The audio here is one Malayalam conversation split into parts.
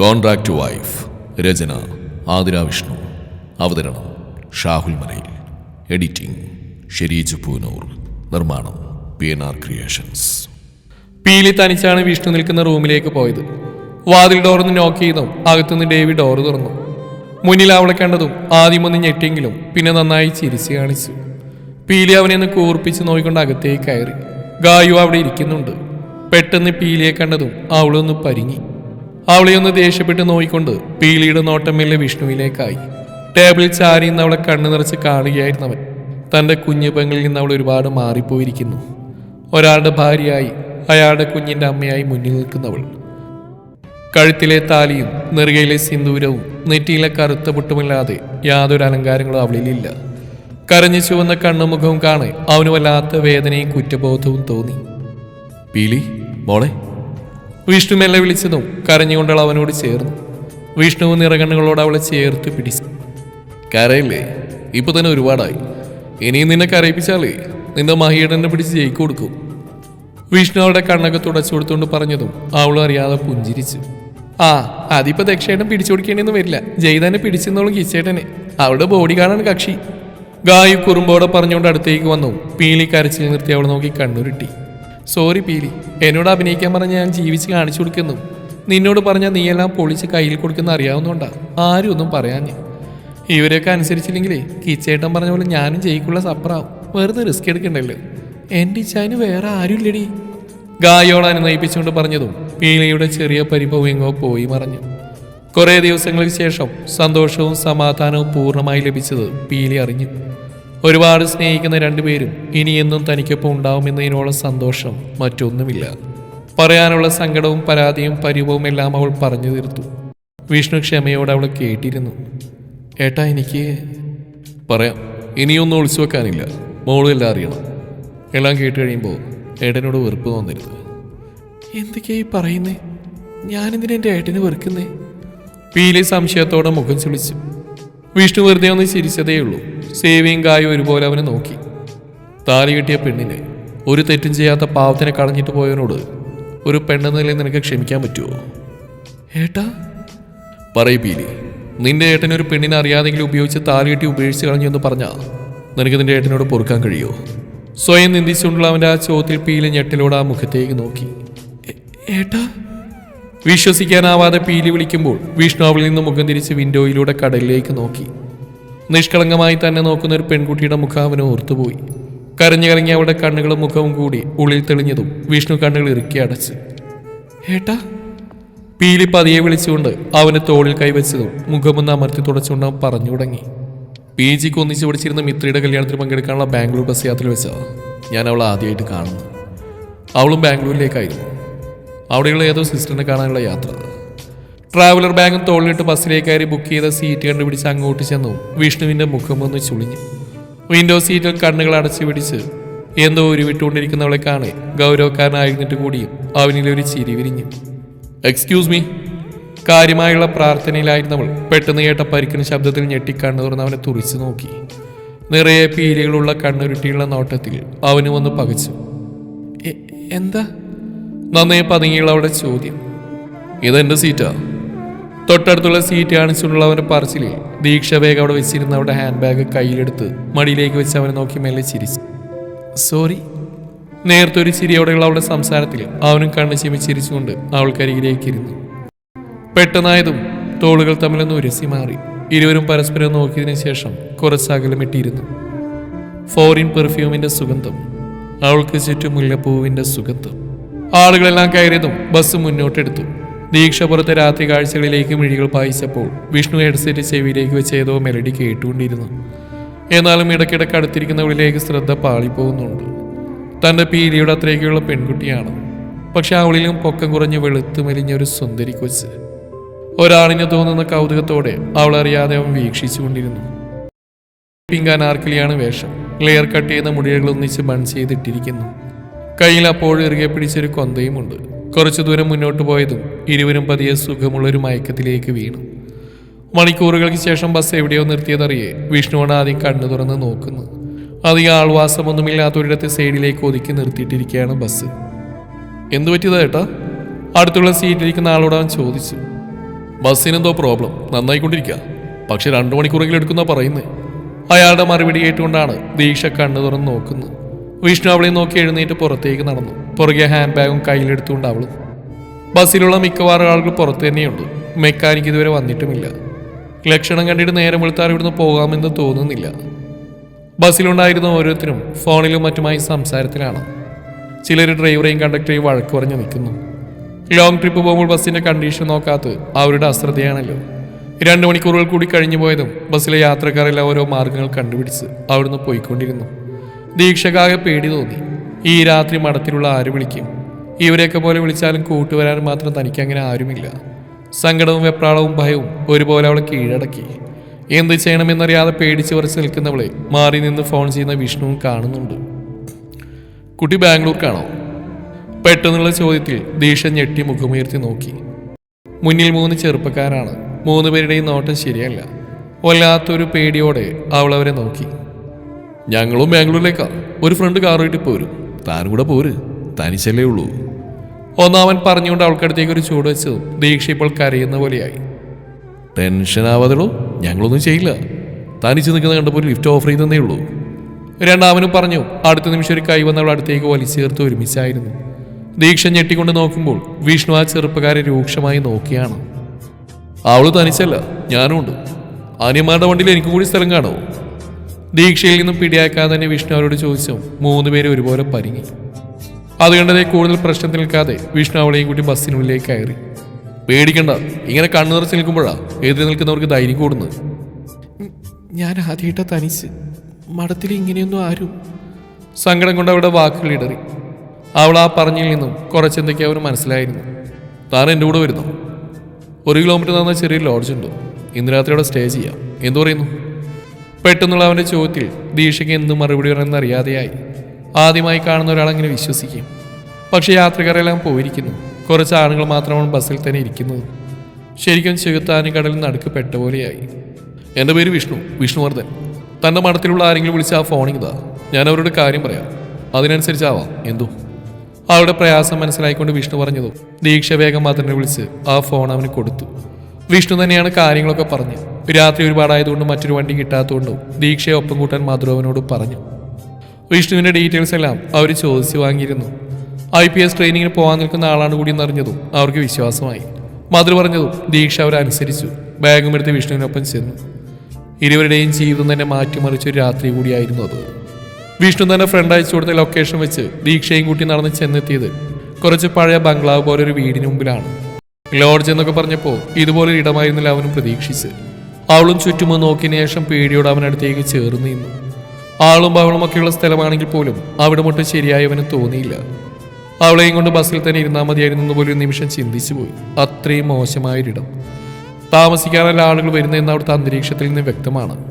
കോൺട്രാക്ട് വൈഫ് രചന ആതിര വിഷ്ണു. അവതരണം ഷാഹുൽ മലയിൽ. എഡിറ്റിംഗ് ഷെരീജ് പൂനൂർ. നിർമ്മാണം പി എൻ ആർ ക്രിയേഷൻസ് പീലി തനിച്ചാണ് വിഷ്ണു നിൽക്കുന്ന റൂമിലേക്ക് പോയത്. വാതിൽ ഡോറിന്ന് നോക്ക് ചെയ്തും അകത്തുനിന്ന് ഡേവി ഡോർ തുറന്നു. മുന്നിൽ അവളെ കണ്ടതും ആദ്യം ഒന്ന് ഞെട്ടിയെങ്കിലും പിന്നെ നന്നായി ചിരിച്ച് കാണിച്ചു. പീലി അവനെ ഒന്ന് കൂർപ്പിച്ച് നോക്കിക്കൊണ്ട് അകത്തേക്ക് കയറി. ഗായു അവിടെ ഇരിക്കുന്നുണ്ട്. പെട്ടെന്ന് പീലിയെ കണ്ടതും അവളൊന്ന് പരിങ്ങി. അവളെ ഒന്ന് ദേഷ്യപ്പെട്ട് നോയിക്കൊണ്ട് പീലിയുടെ നോട്ടം മെല്ലെ വിഷ്ണുവിലേക്കായി. ടേബിളിൽ ചാരി നിന്ന് അവളെ കണ്ണു നിറച്ച് കാണുകയായിരുന്നു അവൻ തന്റെ കുഞ്ഞു പെങ്ങളിൽ നിന്ന് അവൾ ഒരുപാട് മാറിപ്പോയിരിക്കുന്നു. ഒരാളുടെ ഭാര്യയായി അയാളുടെ കുഞ്ഞിന്റെ അമ്മയായി മുന്നിൽ നിൽക്കുന്നവൾ. കഴുത്തിലെ താലിയും നെറുകയിലെ സിന്ദൂരവും നെറ്റിയിലെ കറുത്ത പൊട്ടുമില്ലാതെ യാതൊരു അലങ്കാരങ്ങളും അവളിലില്ല കരഞ്ഞു ചുവന്ന കണ്ണുമുഖവും കാണെ അവന് വല്ലാത്ത വേദനയും കുറ്റബോധവും തോന്നി. പീലി മോളെ വിഷ്ണു മെല്ലെ വിളിച്ചതും കരഞ്ഞുകൊണ്ടവൾ അവനോട് ചേർന്നു. വിഷ്ണുവും നിറകണ്ണുകളോട് അവളെ ചേർത്ത് പിടിച്ചു. കരയില്ലേ? ഇപ്പൊ തന്നെ ഒരുപാടായി. ഇനിയും നിന്നെ കരയിപ്പിച്ചാലേ നിന്റെ മഹിയടനെ പിടിച്ച് ജയിക്കു കൊടുക്കും വിഷ്ണു അവളുടെ കണ്ണൊക്കെ തുടച്ചു കൊടുത്തുകൊണ്ട് പറഞ്ഞതും അവളും അറിയാതെ പുഞ്ചിരിച്ചു. ആ അതിപ്പോ ദക്ഷേട്ടൻ പിടിച്ചു കൊടുക്കേണ്ടിയൊന്നും വരില്ല. ജയ്തനെ പിടിച്ചെന്നോളും കിച്ചേട്ടനെ. അവളുടെ ബോഡി കാണാൻ കക്ഷി. ഗായു കുറുമ്പോടെ പറഞ്ഞുകൊണ്ട് അടുത്തേക്ക് വന്നു. പീലി കരച്ചിൽ നിർത്തി അവൾ നോക്കി കണ്ണുരുട്ടി. സോറി പീലി എന്നോട് അഭിനയിക്കാൻ പറഞ്ഞ ഞാൻ ജീവിച്ച് കാണിച്ചു കൊടുക്കുന്നു. നിന്നോട് പറഞ്ഞ നീയെല്ലാം പൊളിച്ച് കയ്യിൽ കൊടുക്കുന്ന അറിയാവുന്നതുകൊണ്ടാ ആരും ഒന്നും പറയാഞ്ഞേ. ഇവരെയൊക്കെ അനുസരിച്ചില്ലെങ്കിലേ കിച്ചേട്ടൻ പറഞ്ഞ പോലെ ഞാനും ജയിക്കുള്ള സപ്പറാവും. വെറുതെ റിസ്ക് എടുക്കണ്ടല്ലോ. എന്റെ ഇച്ഛാന് വേറെ ആരുമില്ലടി. ഗായോട് അനുനയിപ്പിച്ചുകൊണ്ട് പറഞ്ഞതും പീലിയുടെ ചെറിയ പരിഭവം എങ്ങോ പോയി മറഞ്ഞു. കുറേ ദിവസങ്ങൾക്ക് ശേഷം സന്തോഷവും സമാധാനവും പൂർണമായി ലഭിച്ചത് പീലി അറിഞ്ഞു. ഒരുപാട് സ്നേഹിക്കുന്ന രണ്ടുപേരും ഇനി എന്നും തനിക്കൊപ്പം ഉണ്ടാവുമെന്നതിനോളം സന്തോഷം മറ്റൊന്നുമില്ല. പറയാനുള്ള സങ്കടവും പരാതിയും പരിഭവവും എല്ലാം അവൾ പറഞ്ഞു തീർത്തു. വിഷ്ണു ക്ഷമയോടെ അവൾ കേട്ടിരുന്നു. ഏട്ടാ എനിക്ക് പറയാം. ഇനിയൊന്നും ഒളിച്ചു വെക്കാനില്ല. മോളും എല്ലാം അറിയണം. എല്ലാം കേട്ട് കഴിയുമ്പോൾ ഏട്ടനോട് വെറുപ്പ് തോന്നരുത്. എന്തൊക്കെയായി പറയുന്നേ? ഞാനെന്തിനാ എന്റെ ഏട്ടന് വെറുക്കുന്നേ? പീലി സംശയത്തോടെ മുഖം ചുളിച്ചു. വിഷ്ണു വെറുതെ ഒന്ന് ചിരിച്ചതേ ഉള്ളൂ സേവിയും കായും ഒരുപോലെ അവനെ നോക്കി. താലി കിട്ടിയ പെണ്ണിനെ ഒരു തെറ്റും ചെയ്യാത്ത പാവത്തിനെ കളഞ്ഞിട്ട് പോയവനോട് ഒരു പെണ്ണെന്ന നിലയിൽ നിനക്ക് ക്ഷമിക്കാൻ പറ്റുമോ ഏട്ടാ? പറയ് പീലി നിന്റെ ഏട്ടനെ ഒരു പെണ്ണിനെ അറിയാതെങ്കിലും ഉപയോഗിച്ച് താലി കെട്ടി ഉപേക്ഷിച്ച് കളഞ്ഞു എന്ന് പറഞ്ഞാൽ നിനക്ക് നിന്റെ ഏട്ടനോട് പൊറുക്കാൻ കഴിയുമോ സ്വയം നിന്ദിച്ചുകൊണ്ടുള്ള അവന്റെ ആ ചോദ്യത്തിൽ പീലി ഞെട്ടിലൂടെ ആ മുഖത്തേക്ക് നോക്കി. "ഏ- ഏട്ടാ? വിശ്വസിക്കാനാവാതെ പീലി വിളിക്കുമ്പോൾ വിഷ്ണു അവളിൽ നിന്ന് മുഖം തിരിച്ച് വിൻഡോയിലൂടെ കടലിലേക്ക് നോക്കി. നിഷ്കളങ്കമായി തന്നെ നോക്കുന്ന ഒരു പെൺകുട്ടിയുടെ മുഖം ഓർത്തുപോയി. കരഞ്ഞു കലങ്ങി അവളുടെ കണ്ണുകളും മുഖവും കൂടി ഉള്ളിൽ തെളിഞ്ഞതും വിഷ്ണു കണ്ണുകൾ ഇറുക്കി അടച്ച്. ഏട്ടാ? പീലി പതിയെ വിളിച്ചുകൊണ്ട് അവന്റെ തോളിൽ കൈവച്ചതും മുഖമൊന്ന് അമർത്തി തുടച്ചുകൊണ്ട് അവൻ പറഞ്ഞു തുടങ്ങി. പി ജിക്ക് ഒന്നിച്ച് പിടിച്ചിരുന്ന മിത്രയുടെ കല്യാണത്തിൽ പങ്കെടുക്കാനുള്ള ബാംഗ്ലൂർ ബസ് യാത്രയിൽ വെച്ചതാണ് ഞാൻ അവളെ ആദ്യമായിട്ട് കാണുന്നു അവളും ബാംഗ്ലൂരിലേക്കായിരുന്നു. അവിടെയുള്ള ഏതോ സിസ്റ്ററിനെ കാണാനുള്ള യാത്ര. ട്രാവലർ ബാഗും തോളിലിട്ട് ബസ്സിലേക്ക് കയറി ബുക്ക് ചെയ്ത സീറ്റ് കണ്ടുപിടിച്ച് അങ്ങോട്ട് ചെന്നു. വിഷ്ണുവിന്റെ മുഖം ഒന്ന് ചുളിഞ്ഞു. വിൻഡോ സീറ്റിൽ കണ്ണുകൾ അടച്ചു പിടിച്ച് എന്തോ ഒരു വിട്ടുകൊണ്ടിരിക്കുന്നവളെ കാണെ ഗൗരവക്കാരനായിരുന്നിട്ട് കൂടിയും ഒരു ചിരി വിരിഞ്ഞു. എക്സ്ക്യൂസ് മീ കാര്യമായുള്ള പ്രാർത്ഥനയിലായിരുന്നവൾ പെട്ടെന്ന് കേട്ട പരിക്കുന്ന ശബ്ദത്തിൽ ഞെട്ടി കണ്ണു തുറന്ന് അവനെ തുറിച്ചു നോക്കി. നിറയെ പീലികളുള്ള കണ്ണുരുട്ടിയുള്ള നോട്ടത്തിൽ അവന് വന്ന് പകച്ചു. "എ- എന്താ? നന്നേ പതുങ്ങിയുള്ള അവളുടെ ചോദ്യം. ഇതെന്റെ സീറ്റാ തൊട്ടടുത്തുള്ള സീറ്റ് കാണിച്ചുകൊണ്ടുള്ള അവന്റെ പറച്ചിലിൽ ദീക്ഷ വേഗം അവിടെ വെച്ചിരുന്ന അവരുടെ ഹാൻഡ് ബാഗ് കയ്യിലെടുത്ത് മടിയിലേക്ക് വെച്ച് അവനെ നോക്കി മെല്ലെ ചിരിച്ചു. സോറി നേരത്തെ ഒരു ചിരിയോടെയുള്ള അവളുടെ സംസാരത്തിൽ അവനും കണ്ണ് ചിമി ചിരിച്ചുകൊണ്ട് അവൾക്കരികിലേക്ക് ഇരുന്നു. പെട്ടെന്നായതും തോളുകൾ തമ്മിലൊന്ന് ഉരസി മാറി. ഇരുവരും പരസ്പരം നോക്കിയതിനു ശേഷം കുറച്ചകലമിട്ടിരുന്നു ഫോറിൻ പെർഫ്യൂമിന്റെ സുഗന്ധം അവൾക്ക് ചുറ്റും മുല്ലപ്പൂവിന്റെ സുഗന്ധം. ആളുകളെല്ലാം കയറിയതും ബസ് മുന്നോട്ടെടുത്തു. ദീക്ഷ പുറത്തെ രാത്രി കാഴ്ചകളിലേക്ക് മിഴികൾ പായിച്ചപ്പോൾ വിഷ്ണു ഹെഡ്സെറ്റ് ചെവിയിലേക്ക് വെച്ച് ഏതോ മെലഡി കേട്ടുകൊണ്ടിരുന്നു. എന്നാലും ഇടയ്ക്കിടയ്ക്ക് അടുത്തിരിക്കുന്നവളിലേക്ക് ശ്രദ്ധ പാളിപ്പോകുന്നുണ്ട്. തന്റെ പീലിയുടെ അത്രയ്ക്കുള്ള പെൺകുട്ടിയാണ്. പക്ഷെ അവളിലും പൊക്കം കുറഞ്ഞ് വെളുത്തു മെലിഞ്ഞ ഒരു സുന്ദരി കൊച്ച്. ഒരാളിന് തോന്നുന്ന കൗതുകത്തോടെ അവൾ അറിയാതെ അവൻ വീക്ഷിച്ചുകൊണ്ടിരുന്നു. പിങ്ക് വേഷം. ലെയർ കട്ട് ചെയ്യുന്ന മുടികൾ ഒന്നിച്ച് ബൺ ചെയ്തിട്ടിരിക്കുന്നു. കയ്യിൽ അപ്പോഴും ഇറുകെ പിടിച്ചൊരു കൊന്തയുമുണ്ട്. കുറച്ചു ദൂരം മുന്നോട്ട് പോയതും ഇരുവരും പതിയെ സുഖമുള്ളൊരു മയക്കത്തിലേക്ക് വീണു. മണിക്കൂറുകൾക്ക് ശേഷം ബസ് എവിടെയോ നിർത്തിയതറിയേ വിഷ്ണുവാണ് ആദ്യം കണ്ണു തുറന്ന് നോക്കുന്നു അധികം ആൾവാസമൊന്നുമില്ലാത്ത ഒരിടത്ത് സൈഡിലേക്ക് ഒതുക്കി നിർത്തിയിട്ടിരിക്കുകയാണ് ബസ്. എന്തു പറ്റിയതാ ഏട്ടാ? അടുത്തുള്ള സീറ്റിലിരിക്കുന്ന ആളോട് അവൻ ചോദിച്ചു. ബസ്സിനെന്തോ പ്രോബ്ലം. നന്നായിക്കൊണ്ടിരിക്കുക പക്ഷെ രണ്ടു മണിക്കൂറെങ്കിലും എടുക്കുന്ന പറയുന്നത് അയാളുടെ മറുപടി കേട്ടുകൊണ്ടാണ് ദീക്ഷ കണ്ണു തുറന്ന് നോക്കുന്നത്. വിഷ്ണു അവളെ നോക്കി എഴുന്നേറ്റ് പുറത്തേക്ക് നടന്നു. പുറകെ ഹാൻഡ് ബാഗും കയ്യിലെടുത്തുകൊണ്ട് അവളും. ബസ്സിലുള്ള മിക്കവാറും ആളുകൾ പുറത്തു തന്നെയുണ്ട്. മെക്കാനിക്ക് ഇതുവരെ വന്നിട്ടുമില്ല. ലക്ഷണം കണ്ടിട്ട് നേരം വെളുത്താൽ ഇവിടുന്ന് പോകാമെന്ന് തോന്നുന്നില്ല. ബസ്സിലുണ്ടായിരുന്ന ഓരോരുത്തരും ഫോണിലും മറ്റുമായി സംസാരത്തിലാണ്. ചിലർ ഡ്രൈവറെയും കണ്ടക്ടറെയും വഴക്ക് പറഞ്ഞു നിൽക്കുന്നു. ലോങ് ട്രിപ്പ് പോകുമ്പോൾ ബസ്സിന്റെ കണ്ടീഷൻ നോക്കാത്ത അവരുടെ അശ്രദ്ധയാണല്ലോ. രണ്ട് മണിക്കൂറുകൾ കൂടി കഴിഞ്ഞു പോയതും ബസ്സിലെ യാത്രക്കാരെല്ലാം ഓരോ മാർഗങ്ങൾ കണ്ടുപിടിച്ച് അവിടുന്ന് പോയിക്കൊണ്ടിരുന്നു. ദീക്ഷകാകെ പേടി തോന്നി. ഈ രാത്രി മഠത്തിലുള്ള ആര് വിളിക്കും? ഇവരെയൊക്കെ പോലെ വിളിച്ചാലും കൂട്ടുവരാൻ മാത്രം തനിക്ക് അങ്ങനെ ആരുമില്ല. സങ്കടവും വെപ്രാളവും ഭയവും ഒരുപോലെ അവളെ കീഴടക്കി. എന്ത് ചെയ്യണമെന്നറിയാതെ പേടിച്ച് വരച്ച് നിൽക്കുന്നവളെ മാറി നിന്ന് ഫോൺ ചെയ്യുന്ന വിഷ്ണുവും കാണുന്നുണ്ട്. കുട്ടി ബാംഗ്ലൂർക്കാണോ? പെട്ടെന്നുള്ള ചോദ്യത്തിൽ ദീക്ഷ ഞെട്ടി മുഖമുയർത്തി നോക്കി. മുന്നിൽ മൂന്ന് ചെറുപ്പക്കാരാണ്. മൂന്ന് പേരുടെയും നോട്ടം ശരിയല്ല. വല്ലാത്തൊരു പേടിയോടെ അവൾ അവരെ നോക്കി. ഞങ്ങളും ബാംഗ്ലൂരിലേക്കാണ് ഒരു ഫ്രണ്ട് കാറുമായിട്ട് പോരും. താനും കൂടെ പോര്. തനിച്ചല്ലേ ഉള്ളൂ. ഒന്നാമൻ പറഞ്ഞുകൊണ്ട് അവൾക്കടുത്തേക്ക് ഒരു ചൂട് വെച്ചു. ദീക്ഷ ഇപ്പോൾ കരയുന്ന പോലെയായി. ടെൻഷൻ ആവാതുള്ളൂ ഞങ്ങളൊന്നും ചെയ്യില്ല. തനിച്ച് നിൽക്കുന്ന കണ്ടപ്പോൾ ലിഫ്റ്റ് ഓഫർ ചെയ്തെന്നേ ഉള്ളൂ. രണ്ടാമനും പറഞ്ഞു അടുത്ത നിമിഷം ഒരു കൈ വന്നവൾ അടുത്തേക്ക് വലിച്ചു ചേർത്ത് ഒരുമിച്ചായിരുന്നു. ദീക്ഷ ഞെട്ടിക്കൊണ്ട് നോക്കുമ്പോൾ വിഷ്ണു ആ ചെറുപ്പക്കാരെ രൂക്ഷമായി നോക്കിയാണ്. അവൾ തനിച്ചല്ല ഞാനും ഉണ്ട് അനിയന്മാരുടെ വണ്ടിയിൽ എനിക്കും കൂടി സ്ഥലം കാണുമോ? ദീക്ഷയിൽ നിന്നും പിടിയാക്കാതെ തന്നെ വിഷ്ണു അവരോട് ചോദിച്ചു. മൂന്ന് പേര് ഒരുപോലെ പരിങ്ങി. അതുകൊണ്ടതേ കൂടുതൽ പ്രശ്നത്തിൽ നിൽക്കാതെ വിഷ്ണു അവളെയും കൂട്ടി ബസ്സിനുള്ളിലേക്ക് കയറി. പേടിക്കണ്ട ഇങ്ങനെ കണ്ണു നിറച്ച് നിൽക്കുമ്പോഴാണ് എതിരെ നിൽക്കുന്നവർക്ക് ധൈര്യം കൂടുന്നത്. ഞാൻ ആദ്യമായിട്ടാ തനിച്ച്. മഠത്തിൽ ഇങ്ങനെയൊന്നും ആരും. സങ്കടം കൊണ്ട് അവളുടെ വാക്കുകൾ ഇടറി. അവൾ ആ പറഞ്ഞിൽ നിന്നും കുറച്ചെന്തൊക്കെ അവർ മനസ്സിലായിരുന്നു. താൻ എന്റെ കൂടെ വരുന്നു? ഒരു കിലോമീറ്റർ നടന്ന ചെറിയ ലോഡ്ജ് ഉണ്ട്? ഇന്ന് രാത്രി അവിടെ സ്റ്റേ ചെയ്യാം. എന്തു പറയുന്നു? പെട്ടെന്നുള്ള അവന്റെ ചോദ്യത്തിൽ ദീക്ഷയ്ക്ക് എന്ത് മറുപടി പറയണമെന്ന് അറിയാതെയായി. ആദ്യമായി കാണുന്ന ഒരാളെങ്ങനെ വിശ്വസിക്കും. പക്ഷേ യാത്രക്കാരെല്ലാം പോയിരിക്കുന്നു. കുറച്ച് ആളുകൾ മാത്രമാണ് ബസ്സിൽ തന്നെ ഇരിക്കുന്നത്. ശരിക്കും ചെകുത്താനും കടലിൽ നടുക്ക് പെട്ട പോലെയായി. എന്റെ പേര് വിഷ്ണു വിഷ്ണുവർദ്ധൻ. തന്റെ മഠത്തിലുള്ള ആരെങ്കിലും വിളിച്ച് ആ ഫോണിങ്ങതാ ഞാൻ അവരോട് കാര്യം പറയാം. അതിനനുസരിച്ചാവാം. എന്തോ? അവളുടെ പ്രയാസം മനസ്സിലായിക്കൊണ്ട് വിഷ്ണു പറഞ്ഞതും ദീക്ഷ വേഗം മാത്രമേ വിളിച്ച് ആ ഫോൺ അവന് കൊടുത്തു. വിഷ്ണു തന്നെയാണ് കാര്യങ്ങളൊക്കെ പറഞ്ഞു. രാത്രി ഒരുപാടായതുകൊണ്ട് മറ്റൊരു വണ്ടി കിട്ടാത്തതുകൊണ്ടും ദീക്ഷയെ ഒപ്പം കൂട്ടാൻ മാധുരവനോട് പറഞ്ഞു. വിഷ്ണുവിന്റെ ഡീറ്റെയിൽസ് എല്ലാം അവർ ചോദിച്ചു വാങ്ങിയിരുന്നു. ഐ പി എസ് ട്രെയിനിങ്ങിന് പോകാൻ നിൽക്കുന്ന ആളാണ് കൂടി എന്നറിഞ്ഞതും അവർക്ക് വിശ്വാസമായി. മധുര പറഞ്ഞതും ദീക്ഷ അവരനുസരിച്ചു ബാഗും എടുത്ത് വിഷ്ണുവിനൊപ്പം ചെന്നു. ഇരുവരുടെയും ജീവിതം തന്നെ മാറ്റിമറിച്ച ഒരു രാത്രി കൂടിയായിരുന്നു അത്. വിഷ്ണു തന്നെ ഫ്രണ്ട് അയച്ചു കൊടുത്ത ലൊക്കേഷൻ വെച്ച് ദീക്ഷയും കൂട്ടി നടന്ന് ചെന്നെത്തിയത് കുറച്ച് പഴയ ബംഗ്ലാവ് പോലെ ഒരു വീടിന് മുമ്പിലാണ്. ലോഡ്ജ് എന്നൊക്കെ പറഞ്ഞപ്പോൾ ഇതുപോലൊരു ഇടമായിരുന്നില്ല അവനും പ്രതീക്ഷിച്ച്. അവളും ചുറ്റുമോ നോക്കിയതിനു ശേഷം പേടിയോട് അവനടുത്തേക്ക് ചേർന്ന് നിന്നു. ആളും ബഹളും ഒക്കെയുള്ള സ്ഥലമാണെങ്കിൽ പോലും അവിടെ മുട്ട് ശരിയായി അവന് തോന്നിയില്ല. അവളെയും കൊണ്ട് ബസ്സിൽ തന്നെ ഇരുന്നാൽ മതിയായിരുന്നു പോലും നിമിഷം ചിന്തിച്ചു പോയി. അത്രയും മോശമായൊരിടം. താമസിക്കാനുള്ള ആളുകൾ വരുന്നതെന്ന് അവിടുത്തെ അന്തരീക്ഷത്തിൽ നിന്ന് വ്യക്തമാണ്.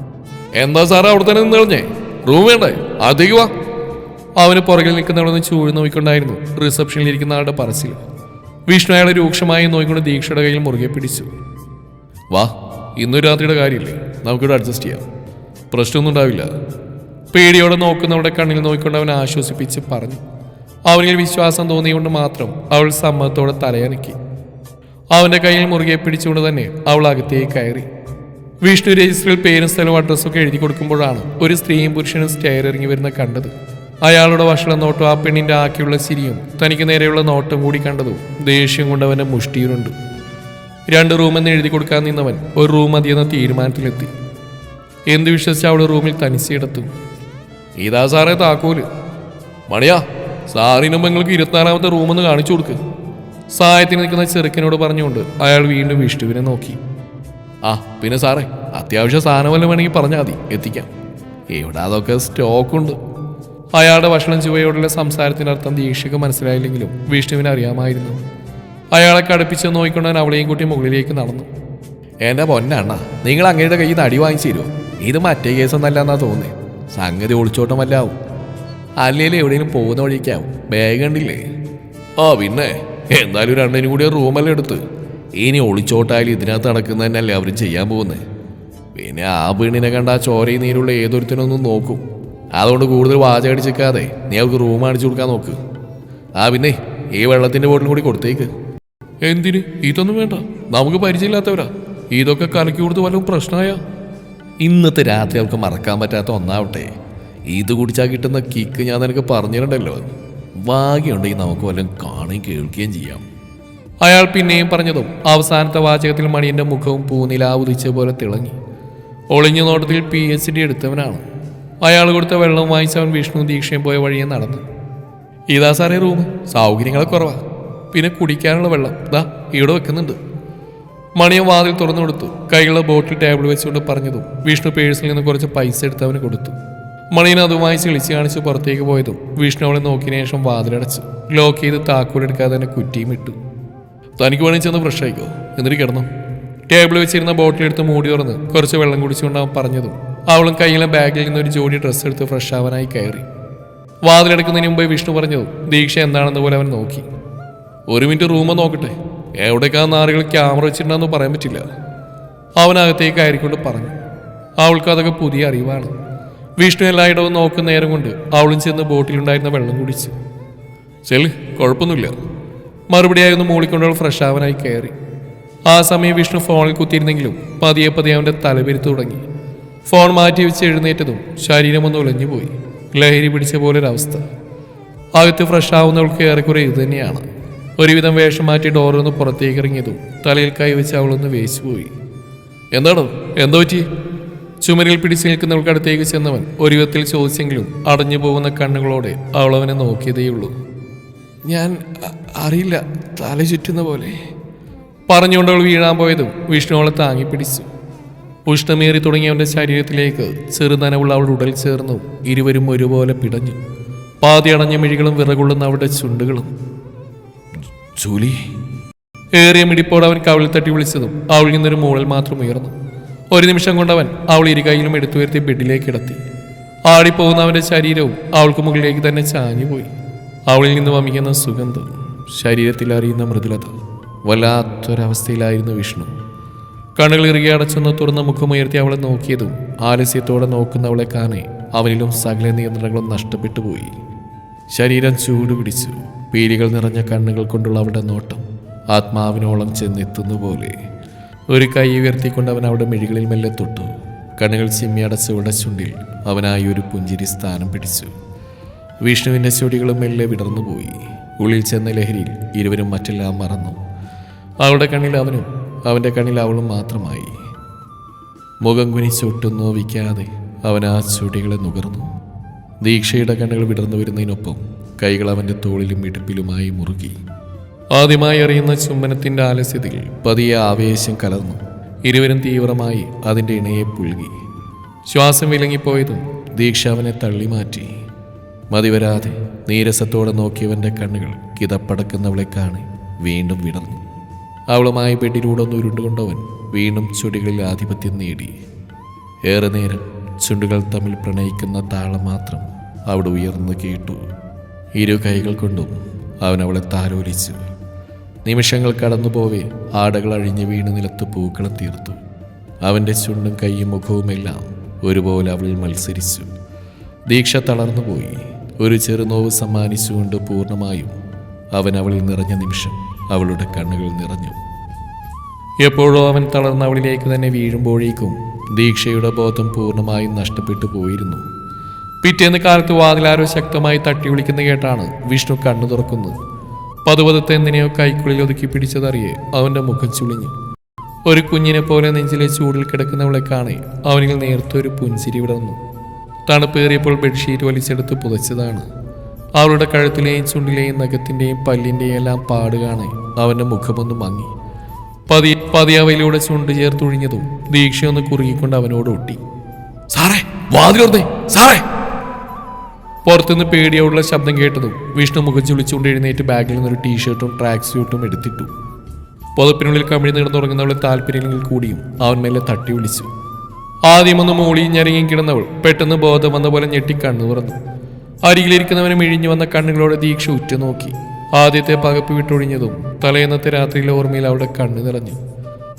എന്താ സാറേ അവിടെ തന്നെ നിന്ന് കളഞ്ഞേ? റൂം വേണ്ടേ? അതേക്ക് വാ. അവന് പുറകിൽ നിൽക്കുന്നവളൊന്ന് ചൂഴ് നോക്കിക്കൊണ്ടായിരുന്നു റിസപ്ഷനിൽ ഇരിക്കുന്ന ആളുടെ പറച്ചിൽ വിഷ്ണു അയാളെ രൂക്ഷമായി നോയിക്കൊണ്ട് ദീക്ഷയുടെ കയ്യിൽ മുറുകെ പിടിച്ചു. വാ ഇന്നൊരു രാത്രിയുടെ കാര്യമില്ലേ? നമുക്കിവിടെ അഡ്ജസ്റ്റ് ചെയ്യാം. പ്രശ്നമൊന്നും ഉണ്ടാവില്ല. പേടിയോടെ നോക്കുന്നവരുടെ കണ്ണിൽ നോക്കിക്കൊണ്ട് അവൻ ആശ്വസിപ്പിച്ച് പറഞ്ഞു. അവനിൽ വിശ്വാസം തോന്നിയുകൊണ്ട് മാത്രം അവൾ സമ്മതത്തോടെ തലയനക്കി അവന്റെ കയ്യിൽ മുറുകെ പിടിച്ചുകൊണ്ട് തന്നെ അവൾ അകത്തേക്ക് കയറി. വിഷ്ണു രജിസ്റ്ററിൽ പേരും സ്ഥലവും അഡ്രസ്സും ഒക്കെ എഴുതി കൊടുക്കുമ്പോഴാണ് ഒരു സ്ത്രീയും പുരുഷനും സ്റ്റെയർ ഇറങ്ങി വരുന്ന കണ്ടത്. അയാളുടെ വഷള നോട്ടും ആ പെണ്ണിന്റെ ആക്കിയുള്ള സിരിയും തനിക്ക് നേരെയുള്ള നോട്ടം കൂടി കണ്ടതും ദേഷ്യം കൊണ്ട് അവന്റെ മുഷ്ടിയിലുണ്ട്. രണ്ട് റൂമെന്ന് എഴുതി കൊടുക്കാൻ നിന്നവൻ ഒരു റൂം മതിയെന്ന തീരുമാനത്തിലെത്തി. എന്ത് വിശ്വസിച്ച് അവൾ റൂമിൽ തനിച്ചിടത്തും ഇതാ സാറേ താക്കോൽ. മണിയാ സാറിനും നിങ്ങൾക്ക് ഇരുപത്തിനാലാമത്തെ റൂമെന്ന് കാണിച്ചു കൊടുക്ക്. സഹായത്തിന് നിൽക്കുന്ന ചെറുക്കനോട് പറഞ്ഞുകൊണ്ട് അയാൾ വീണ്ടും വിഷ്ണുവിനെ നോക്കി. ആ പിന്നെ സാറേ അത്യാവശ്യ സാധനം വല്ലതും വേണമെങ്കിൽ പറഞ്ഞാൽ മതി. എത്തിക്കാം. ഇവിടെ അതൊക്കെ സ്റ്റോക്കുണ്ട് അയാളുടെ ഭക്ഷണം ചുവയോടുള്ള സംസാരത്തിനർത്ഥം ദീക്ഷയ്ക്ക് മനസ്സിലായില്ലെങ്കിലും വിഷ്ണുവിന് അറിയാമായിരുന്നു. അയാളെ കടുപ്പിച്ച് നോക്കിക്കൊണ്ടവൻ അവളെയും കൂട്ടി മുകളിലേക്ക് നടന്നു. എന്റെ പൊന്നണ്ണ നിങ്ങൾ അങ്ങയുടെ കയ്യിൽ നിന്ന് അടി വാങ്ങിച്ചു തരുമോ ഇത് മറ്റേ കേസൊന്നല്ലെന്നാ തോന്നുന്നത് സംഗതി ഒളിച്ചോട്ടമല്ലാവും. അല്ലെങ്കിൽ എവിടെയെങ്കിലും പോകുന്ന വഴിക്കാവും. ബാഗ് കണ്ടില്ലേ? ആ പിന്നെ. എന്തായാലും രണ്ടിനും കൂടി റൂമെല്ലാം എടുത്ത്. ഇനി ഒളിച്ചോട്ടായാലും ഇതിനകത്ത് നടക്കുന്ന തന്നെയല്ലേ അവരും ചെയ്യാൻ പോകുന്നത് പിന്നെ ആ വീണിനെ കണ്ട ആ ചോരയും നീരുള്ള ഏതൊരുത്തിനൊന്നും നോക്കും. അതുകൊണ്ട് കൂടുതൽ വാചകടിച്ചിക്കാതെ നീ അവർക്ക് റൂം അടിച്ചു കൊടുക്കാൻ നോക്ക്. ആ പിന്നെ ഈ വെള്ളത്തിന്റെ ബോട്ടിലും കൂടി കൊടുത്തേക്ക്. എന്തിന്? ഇതൊന്നും വേണ്ട. നമുക്ക് പരിചയമില്ലാത്തവരാ. ഇതൊക്കെ കലക്കി കൊടുത്ത് വല്ലതും പ്രശ്നമായ? ഇന്നത്തെ രാത്രി അവൾക്ക് മറക്കാൻ പറ്റാത്ത ഒന്നാവട്ടെ. ഇത് കുടിച്ചാൽ കിട്ടുന്ന കിക്ക് ഞാൻ നിനക്ക് പറഞ്ഞിട്ടുണ്ടല്ലോ ഭാഗ്യമുണ്ടെങ്കിൽ നമുക്ക് വല്ലതും കാണുകയും കേൾക്കുകയും ചെയ്യാം. അയാൾ പിന്നെയും പറഞ്ഞതും അവസാനത്തെ വാചകത്തിൽ മണിയുടെ മുഖവും പൂനിലാ ഉദിച്ച പോലെ തിളങ്ങി. ഒളിഞ്ഞ നോട്ടത്തിൽ പി എച്ച് ഡി എടുത്തവനാണ്. അയാൾ കൊടുത്ത വെള്ളം വാങ്ങിച്ച് അവൻ വിഷ്ണു ദീക്ഷയും പോയ വഴിയെ നടന്നു. ഇതാ സാറേ റൂം സൗകര്യങ്ങളെ കുറവാ. പിന്നെ കുടിക്കാനുള്ള വെള്ളം. ദാ ഇവിടെ വെക്കുന്നുണ്ട്. മണിയും വാതിൽ തുറന്നു കൊടുത്തു. കൈകളുടെ ബോട്ടിൽ ടേബിൾ വെച്ചുകൊണ്ട് പറഞ്ഞതും വിഷ്ണു പേഴ്സിൽ നിന്ന് കുറച്ച് പൈസ എടുത്ത് അവന് കൊടുത്തു. മണിയൻ അതുമായി ചിളിച്ച് കാണിച്ച് പുറത്തേക്ക് പോയതും വിഷ്ണു അവളെ നോക്കിയതിനു ശേഷം വാതിലടച്ചു. ലോക്ക് ചെയ്ത് താക്കോലെടുക്കാതെ തന്നെ കുറ്റിയും ഇട്ടു. തനിക്ക് വേണമെങ്കിൽ ചെന്ന് ഫ്രഷ് ആയിക്കോ എന്നിട്ട് കിടന്നു. ടേബിൾ വെച്ചിരുന്ന ബോട്ടിലെടുത്ത് മൂടി തുറന്ന് കുറച്ച് വെള്ളം കുടിച്ചുകൊണ്ട് അവൻ പറഞ്ഞതും അവളും കയ്യിലെ ബാഗിൽ നിന്ന് ഒരു ജോഡി ഡ്രസ്സ് എടുത്ത് ഫ്രഷ് ആവാനായി കയറി. വാതിലെടുക്കുന്നതിന് മുമ്പേ വിഷ്ണു പറഞ്ഞു ദീക്ഷ എന്താണെന്ന് പോലെ അവൻ നോക്കി. ഒരു മിനിറ്റ് റൂമ് നോക്കട്ടെ. എവിടേക്കാ നാറുകൾ ക്യാമറ വെച്ചിട്ടുണ്ടെന്ന് പറയാൻ പറ്റില്ല. അവനകത്തേക്ക് കയറിക്കൊണ്ട് പറഞ്ഞു. അവൾക്ക് അതൊക്കെ പുതിയ അറിവാണ്. വിഷ്ണു എല്ലായിടവും നോക്കുന്ന നേരം കൊണ്ട് അവളും ചെന്ന് ബോട്ടിലുണ്ടായിരുന്ന വെള്ളം കുടിച്ചു. ചെൽ കുഴപ്പമൊന്നുമില്ല. മറുപടിയായി ഒന്ന് മൂളിക്കൊണ്ട് അവൾ ഫ്രഷ് ആവാനായി കയറി. ആ സമയം വിഷ്ണു ഫോണിൽ കുത്തിയിരുന്നെങ്കിലും പതിയെ പതിയെ അവന്റെ തലപെരുത്ത് തുടങ്ങി. ഫോൺ മാറ്റി വെച്ച് എഴുന്നേറ്റതും ശരീരം ഒന്ന് ഉലഞ്ഞുപോയി ലഹരി പിടിച്ച പോലെ പോലൊരവസ്ഥ. അകത്ത് ഫ്രഷ് ആവുന്നവൾക്ക് ഏറെക്കുറെ ഇത് തന്നെയാണ്. ഒരുവിധം വേഷം മാറ്റി ഡോറൊന്ന് പുറത്തേക്ക് ഇറങ്ങിയതും തലയിൽ കൈവച്ച് അവളൊന്ന് വേച്ചുപോയി എന്താണോ എന്തോ പറ്റി? ചുമരിൽ പിടിച്ചു നിൽക്കുന്നവൾക്ക് അടുത്തേക്ക് ചെന്നവൻ ഒരു വിധത്തിൽ ചോദിച്ചെങ്കിലും അടഞ്ഞു പോകുന്ന കണ്ണുകളോടെ അവളവനെ നോക്കിയതേയുള്ളൂ. ഞാൻ അറിയില്ല. തല ചുറ്റുന്ന പോലെ. പറഞ്ഞുകൊണ്ട് അവൾ വീഴാൻ പോയതും വിഷ്ണുവളെ താങ്ങി പിടിച്ചു. ഉഷ്ണമേറി തുടങ്ങിയവന്റെ ശരീരത്തിലേക്ക് ചെറുനനവുള്ള അവളുടെ ഉടൽ ചേർന്നു ഇരുവരും ഒരുപോലെ പിടഞ്ഞു. പാതി അടഞ്ഞ മിഴികളും വിറകൊള്ളുന്ന അവളുടെ ചുണ്ടുകളും. ജൂലി. ഏറിയ മിടിപ്പോടെ അവൻ കവിളിൽ തട്ടി വിളിച്ചതും അവളിൽ നിന്നൊരു മൂളൽ മാത്രം ഉയർന്നു. ഒരു നിമിഷം കൊണ്ട് അവൻ അവൾ ഇരുകൈയിലും എടുത്തുയർത്തി ബെഡിലേക്ക് കിടത്തി. ആടിപ്പോകുന്ന അവന്റെ ശരീരവും അവൾക്ക് മുകളിലേക്ക് തന്നെ ചാഞ്ഞുപോയി അവളിൽ നിന്ന് വമിക്കുന്ന സുഗന്ധം ശരീരത്തിൽ അറിയുന്ന മൃദുലത വല്ലാത്തൊരവസ്ഥയിലായിരുന്നു വിഷ്ണു. കണ്ണുകൾ ഇറുകി അടച്ചൊന്ന് തുറന്ന മുഖമുയർത്തി അവളെ നോക്കിയതും ആലസ്യത്തോടെ നോക്കുന്നവളെ കാണെ അവനിലും സകല നിയന്ത്രണങ്ങളും നഷ്ടപ്പെട്ടു പോയി. ശരീരം ചൂടുപിടിച്ചു പീലികൾ നിറഞ്ഞ കണ്ണുകൾ കൊണ്ടുള്ള അവളുടെ നോട്ടം ആത്മാവിനോളം ചെന്നെത്തുന്ന പോലെ. ഒരു കൈ ഉയർത്തിക്കൊണ്ട് അവൻ അവിടെ മിഴികളിൽ മെല്ലെ തൊട്ടു. കണ്ണുകൾ ചിമ്മിയടച്ചവളുടെ ചുണ്ടിൽ അവനായി ഒരു പുഞ്ചിരി സ്ഥാനം പിടിച്ചു. വിഷ്ണുവിന്റെ ചൊടികളും മെല്ലെ വിടർന്നുപോയി. ഉള്ളിൽ ചെന്ന ലഹരിയിൽ ഇരുവരും മറ്റെല്ലാം മറന്നു. അവളുടെ കണ്ണിൽ അവനും അവന്റെ കണ്ണിൽ അവളും മാത്രമായി. മുഖം കുനിച്ചൊട്ടും നോവിക്കാതെ അവൻ ആ ചുടികളെ നുകർന്നു. ദീക്ഷയുടെ കണ്ണുകൾ വിടർന്നു വരുന്നതിനൊപ്പം കൈകൾ അവന്റെ തോളിലും ഇടുപ്പിലുമായി മുറുകി. ആദ്യമായി അറിയുന്ന ചുംബനത്തിന്റെ ആലസ്യത്തിൽ പതിയെ ആവേശം കലർന്നു. ഇരുവരും തീവ്രമായി അതിന്റെ ഇണയെ പുൽകി ശ്വാസം വിലങ്ങിപ്പോയതും ദീക്ഷ അവനെ തള്ളിമാറ്റി മതിവരാതെ നീരസത്തോടെ നോക്കിയവന്റെ കണ്ണുകൾ കിതപ്പടക്കുന്നവളെ കാണി വീണ്ടും വിടർന്നു. അവളുമായി ബെഡിലൂടെ ഒന്ന് ഉരുണ്ടുകൊണ്ടവൻ വീണ്ടും ചുടികളിൽ ആധിപത്യം നേടി. ഏറെ നേരം ചുണ്ടുകൾ തമ്മിൽ പ്രണയിക്കുന്ന താളം മാത്രം അവിടെ ഉയർന്നു കേട്ടു. ഇരു കൈകൾ കൊണ്ടും അവൻ അവളെ താലോലിച്ചു. നിമിഷങ്ങൾ കടന്നുപോവേ ആടകൾ അഴിഞ്ഞു വീണ് നിലത്ത് പൂക്കളം തീർത്തു. അവന്റെ ചുണ്ടും കൈയും മുഖവുമെല്ലാം ഒരുപോലെ അവളിൽ മത്സരിച്ചു. ദീക്ഷ തളർന്നുപോയി ഒരു ചെറുനോവ് സമ്മാനിച്ചുകൊണ്ട് പൂർണമായും അവൻ അവളിൽ നിറഞ്ഞ നിമിഷം അവളുടെ കണ്ണുകൾ നിറഞ്ഞു. എപ്പോഴോ അവൻ തളർന്ന അവളിലേക്ക് തന്നെ വീഴുമ്പോഴേക്കും ദീക്ഷയുടെ ബോധം പൂർണമായും നഷ്ടപ്പെട്ടു പോയിരുന്നു. പിറ്റേന്ന് കാലത്ത് വാതിലാരോ ശക്തമായി തട്ടി വിളിക്കുന്ന കേട്ടാണ് വിഷ്ണു കണ്ണു തുറക്കുന്നത്. പതുപതത്തെ എന്തിനെയോ കൈക്കുള്ളിൽ ഒതുക്കി പിടിച്ചതറിയെ അവന്റെ മുഖം ചുളിഞ്ഞു. ഒരു കുഞ്ഞിനെ പോലെ നെഞ്ചിലെ ചൂടിൽ കിടക്കുന്നവളെ കാണെ അവനിൽ നേരത്തെ ഒരു പുഞ്ചിരി വിടർന്നു. തണുപ്പേറിയപ്പോൾ ബെഡ്ഷീറ്റ് വലിച്ചെടുത്ത് പുതച്ചതാണ്. അവളുടെ കഴുത്തിലെയും ചുണ്ടിലെയും നഖത്തിന്റെയും പല്ലിന്റെയും എല്ലാം പാട് കാണെ അവന്റെ മുഖമൊന്ന് മങ്ങി. പതി പതിയവയിലൂടെ ചുണ്ട് ചേർത്തൊഴിഞ്ഞതും ദീക്ഷയൊന്ന് കുറുകിക്കൊണ്ട് അവനോട് ഒട്ടി. സാറേ വാതിലോർന്നേ സാറേ! പുറത്തുനിന്ന് പേടിയോടുള്ള ശബ്ദം കേട്ടതും വിഷ്ണു മുഖം ചുളിച്ചുകൊണ്ട് എഴുന്നേറ്റ് ബാഗിൽ നിന്നൊരു ടീഷർട്ടും ട്രാക്ക് സ്യൂട്ടും എടുത്തിട്ടു. പുതപ്പിനുള്ളിൽ കമിഴി കിടന്നുറങ്ങുന്നവളെ താല്പര്യമെങ്കിൽ കൂടിയും അവൻ മേലെ തട്ടി വിളിച്ചു. ആദ്യമൊന്ന് മൂളിയും ഞെരങ്ങി കിടന്നവൾ പെട്ടെന്ന് ബോധം വന്ന പോലെ ഞെട്ടി കണ്ണു തുറന്നു അരികിലിരിക്കുന്നവനെ മിഴിഞ്ഞു വന്ന കണ്ണുകളോടെ ദീക്ഷ ഉറ്റുനോക്കി. ആദ്യത്തെ പകപ്പ് വിട്ടൊഴിഞ്ഞതും തലേന്നത്തെ രാത്രിയിലെ ഓർമ്മയിൽ അവളുടെ കണ്ണു നിറഞ്ഞു.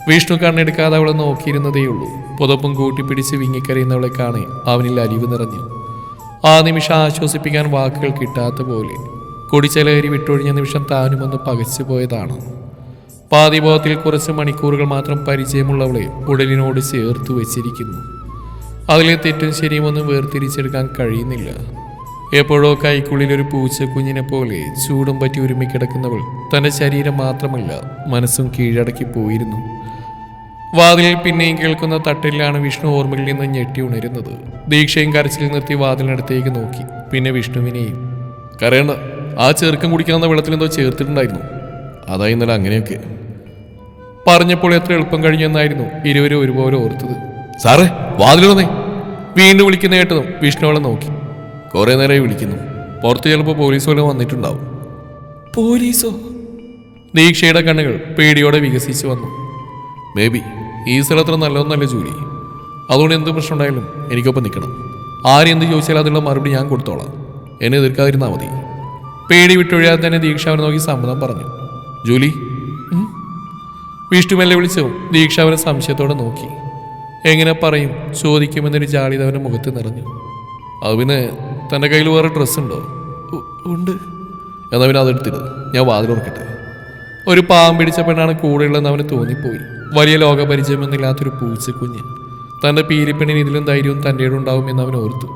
വിഷ്ണു കണ്ണെടുക്കാതെ അവളെ നോക്കിയിരുന്നതേയുള്ളൂ പുതപ്പും കൂട്ടിപ്പിടിച്ച് വിങ്ങിക്കരയുന്നവളെ കാണെ അവനിൽ അലിവ് നിറഞ്ഞു. ആ നിമിഷം ആശ്വസിപ്പിക്കാൻ വാക്കുകൾ കിട്ടാത്ത പോലെ കൊടിച്ചലഹരി വിട്ടൊഴിഞ്ഞ നിമിഷം താനുമൊന്ന് പകച്ചു പോയതാണ്. പാതിബോധത്തിൽ കുറച്ച് മണിക്കൂറുകൾ മാത്രം പരിചയമുള്ളവളെ ഉടലിനോട് ചേർത്ത് വെച്ചിരിക്കുന്നു. അതിലെ തെറ്റും ശരിയുമൊന്നും വേർതിരിച്ചെടുക്കാൻ കഴിയുന്നില്ല. എപ്പോഴോ കൈക്കുള്ളിൽ ഒരു പൂച്ചക്കുഞ്ഞിനെ പോലെ ചൂടും പറ്റി ഉരുമിക്കിടക്കുന്നവൾ തന്റെ ശരീരം മാത്രമല്ല മനസ്സും കീഴടക്കി പോയിരുന്നു. വാതിലിൽ പിന്നെയും കേൾക്കുന്ന തട്ടിലാണ് വിഷ്ണു ഓർമ്മയിൽ നിന്ന് ഞെട്ടി ഉണരുന്നത്. ദീക്ഷയും കരച്ചിൽ നിർത്തി വാതിലിനടുത്തേക്ക് നോക്കി. പിന്നെ വിഷ്ണുവിനെയും കരയണ്ട ആ ചെറുക്കം കുടിക്കാവുന്ന വെള്ളത്തിൽ എന്തോ ചേർത്തിട്ടുണ്ടായിരുന്നു. അതാ ഇന്നലെ അങ്ങനെയൊക്കെ. പറഞ്ഞപ്പോൾ എത്ര എളുപ്പം കഴിഞ്ഞെന്നായിരുന്നു ഇരുവരും ഒരുപോലെ ഓർത്തത്. സാറേ വാതിലുടന്നേ വീണ്ടും വിളിക്കുന്ന കേട്ടതും വിഷ്ണുവളെ നോക്കി. കുറെ നേരമായി വിളിക്കുന്നു. പുറത്ത് ചിലപ്പോൾ പോലീസ് വല്ലതും വന്നിട്ടുണ്ടാവും. പോലീസോ? ദീക്ഷയുടെ കണ്ണുകൾ പേടിയോടെ വികസിച്ചു വന്നു. മേ ബി ഈ സ്ഥലത്ര നല്ലതൊന്നല്ല ജോലി. അതുകൊണ്ട് എന്ത് പ്രശ്നം ഉണ്ടായാലും എനിക്കൊപ്പം നിൽക്കണം. ആരെന്ത് ചോദിച്ചാലും അതിനുള്ള മറുപടി ഞാൻ കൊടുത്തോളാം. എന്നെ എതിർക്കാതിരുന്നാൽ മതി. പേടി വിട്ടൊഴിയാതെ തന്നെ ദീക്ഷ അവനെ നോക്കി സമ്മതം പറഞ്ഞു. ജൂലി? ഉം? വിഷ്ണു വിളിച്ചു ദീക്ഷ അവനെ സംശയത്തോടെ നോക്കി. എങ്ങനെ പറയും? ചോദിക്കുമെന്നൊരു ജാളിത അവന്റെ മുഖത്ത് നിറഞ്ഞു. അത് പിന്നെ തന്റെ കയ്യിൽ വേറെ ഡ്രസ്സ് ഉണ്ടോ ഉണ്ട്. എന്നാൽ പിന്നെ അതെടുത്തിട്ട് ഞാൻ വാതിലുറക്കട്ടെ ഒരു പാമ്പ് പിടിച്ച പെണ്ണാണ് കൂടെയുള്ളതെന്ന് അവന് തോന്നിപ്പോയി. വലിയ ലോകപരിചയമൊന്നുമില്ലാത്തൊരു പൂച്ചക്കുഞ്ഞ് തന്റെ പീലിപ്പെണ്ണിന് ഇതിലും ധൈര്യവും തന്റെ ഉണ്ടാവുമെന്ന് അവൻ ഓർത്തു.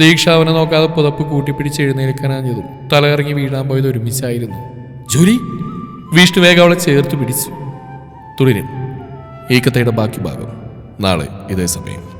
ദീക്ഷ അവനെ നോക്കാതെ പുതപ്പ് കൂട്ടിപ്പിടിച്ച് എഴുന്നേൽക്കാനാഞ്ഞതും തലകറങ്ങി വീഴാൻ പോയത് ഒരുമിച്ചായിരുന്നു. ജോലി? വിഷ്ണു വേഗം അവളെ ചേർത്ത് പിടിച്ചു. തുടരും ഈ കഥയുടെ ബാക്കി ഭാഗം നാളെ ഇതേ സമയം.